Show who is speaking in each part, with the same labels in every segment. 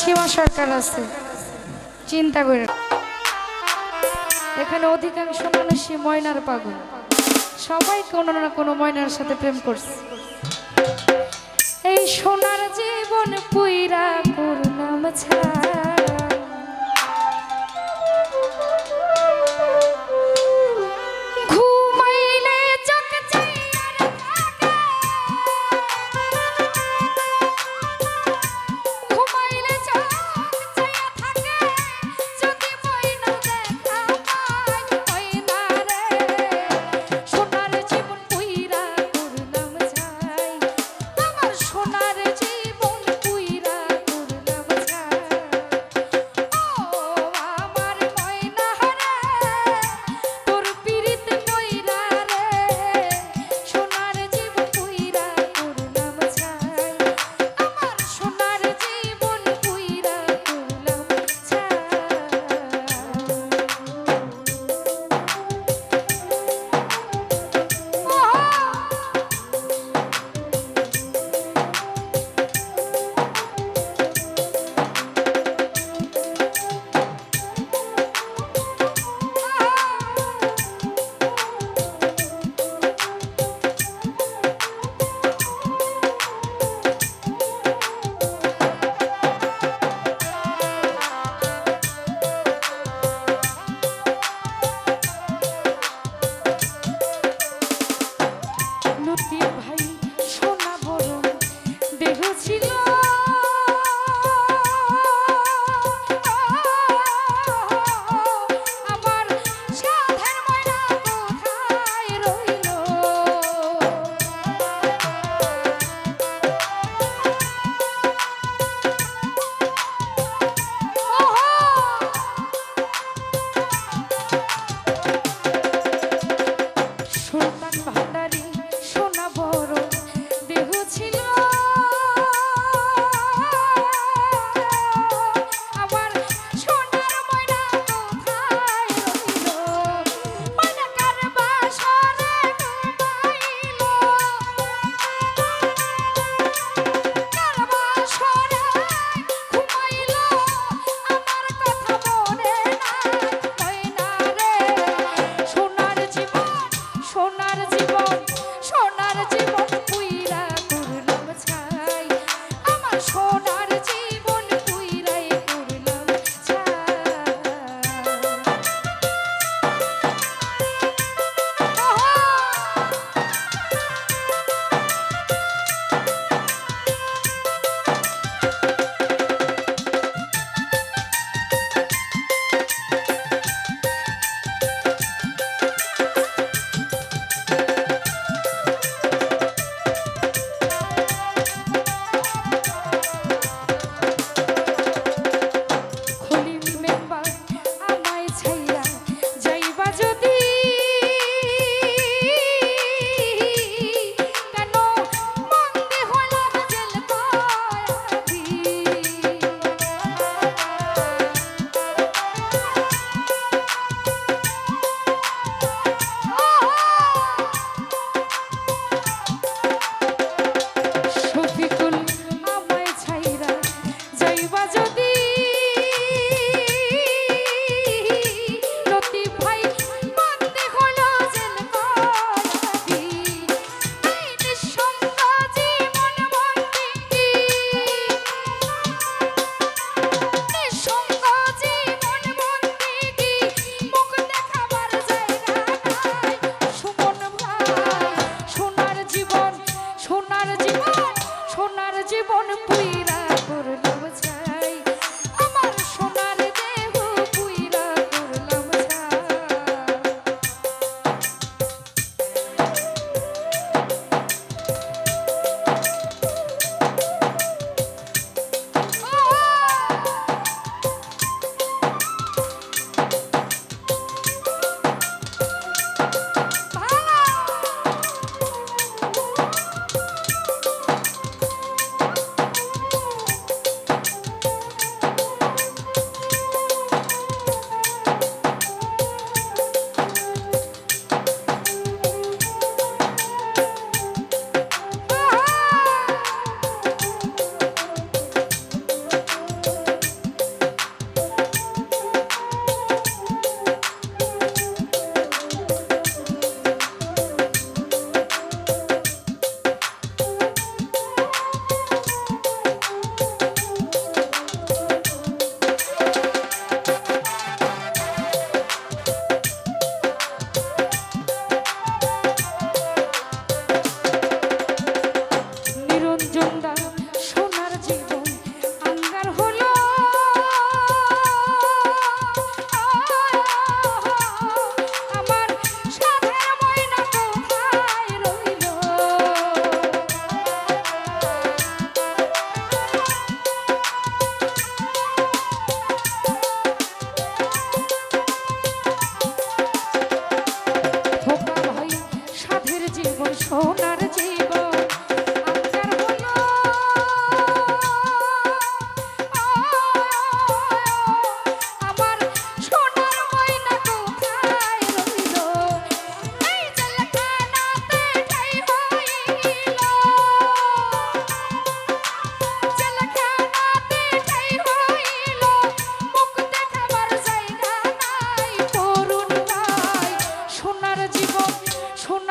Speaker 1: সীমা সরকার আছে। চিন্তা করে এখানে অধিকাংশ মানুষই ময়নার পাগল। সবাই কোনো না কোনো ময়নার সাথে প্রেম করছে। এই সোনার জীবন পুইরা করলাম ছাড়া।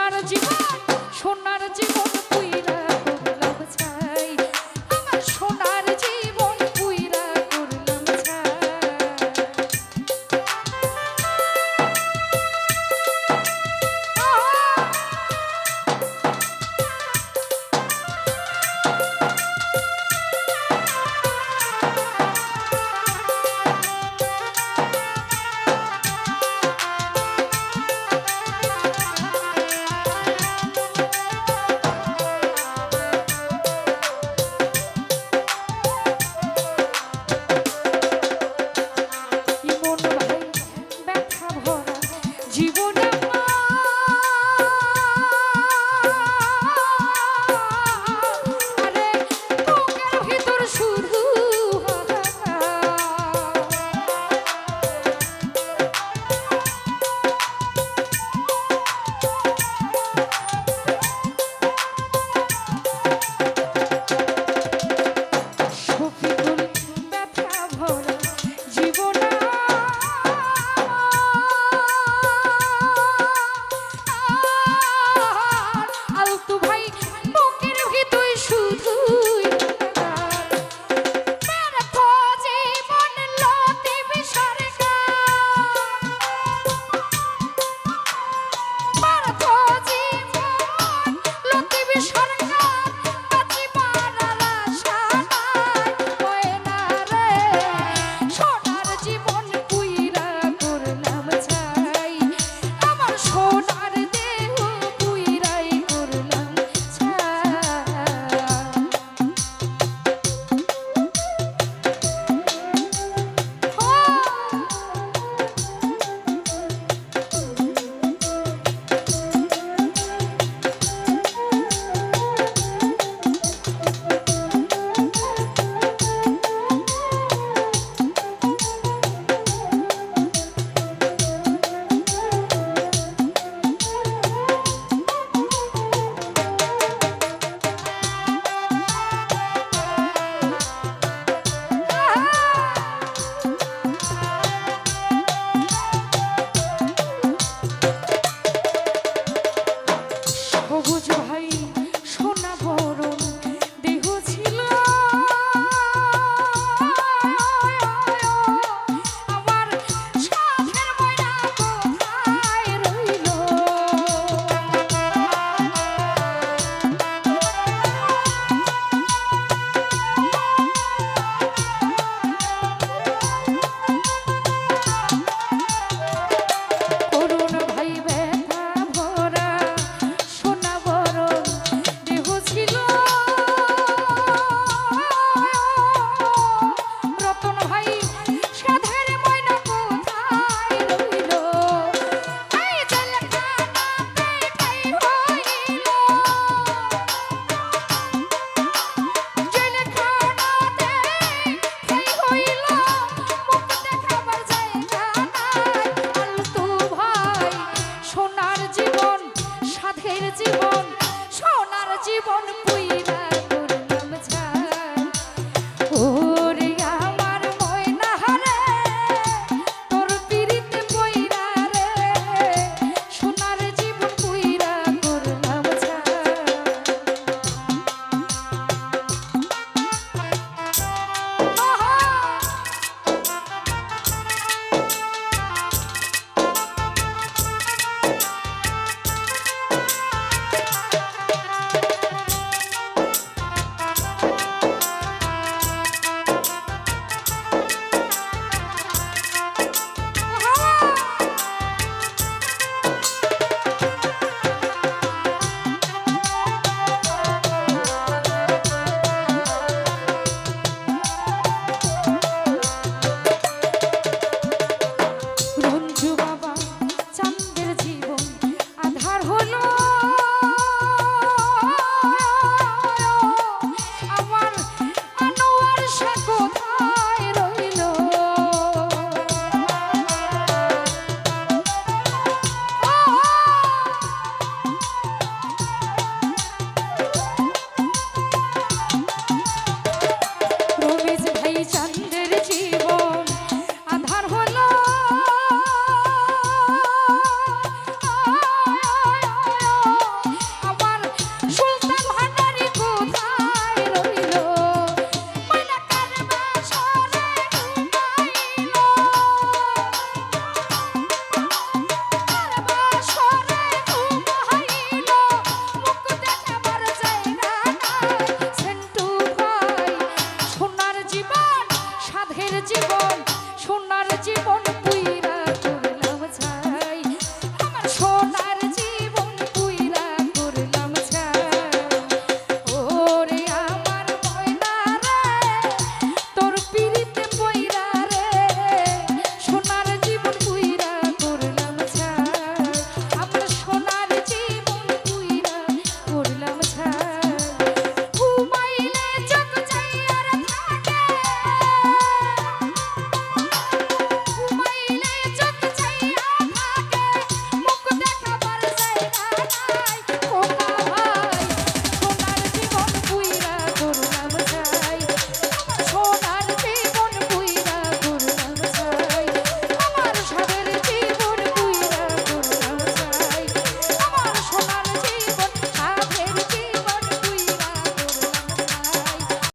Speaker 1: i'm going to Mara de